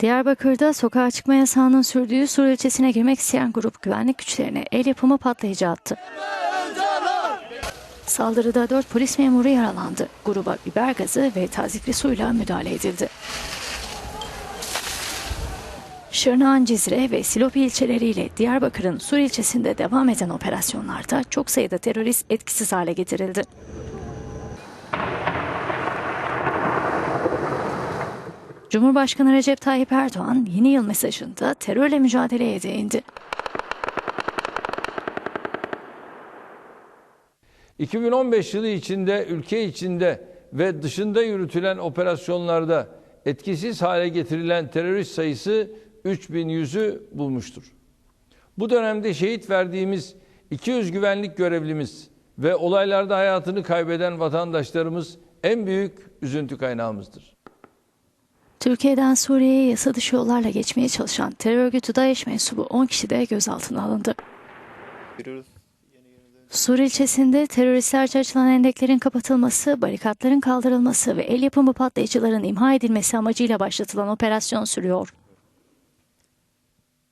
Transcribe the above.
Diyarbakır'da sokağa çıkma yasağının sürdüğü Sur ilçesine girmek isteyen grup güvenlik güçlerine el yapımı patlayıcı attı. Saldırıda 4 polis memuru yaralandı. Gruba biber gazı ve tazikli suyla müdahale edildi. Şırnak'ın Cizre ve Silopi ilçeleriyle Diyarbakır'ın Sur ilçesinde devam eden operasyonlarda çok sayıda terörist etkisiz hale getirildi. Cumhurbaşkanı Recep Tayyip Erdoğan yeni yıl mesajında terörle mücadeleye değindi. 2015 yılı içinde ülke içinde ve dışında yürütülen operasyonlarda etkisiz hale getirilen terörist sayısı 3100'ü bulmuştur. Bu dönemde şehit verdiğimiz 200 güvenlik görevlimiz ve olaylarda hayatını kaybeden vatandaşlarımız en büyük üzüntü kaynağımızdır. Türkiye'den Suriye'ye yasa dışı yollarla geçmeye çalışan terör örgütü DAEŞ mensubu 10 kişi de gözaltına alındı. Görüyoruz. Sur ilçesinde teröristlerce açılan endeklerin kapatılması, barikatların kaldırılması ve el yapımı patlayıcıların imha edilmesi amacıyla başlatılan operasyon sürüyor.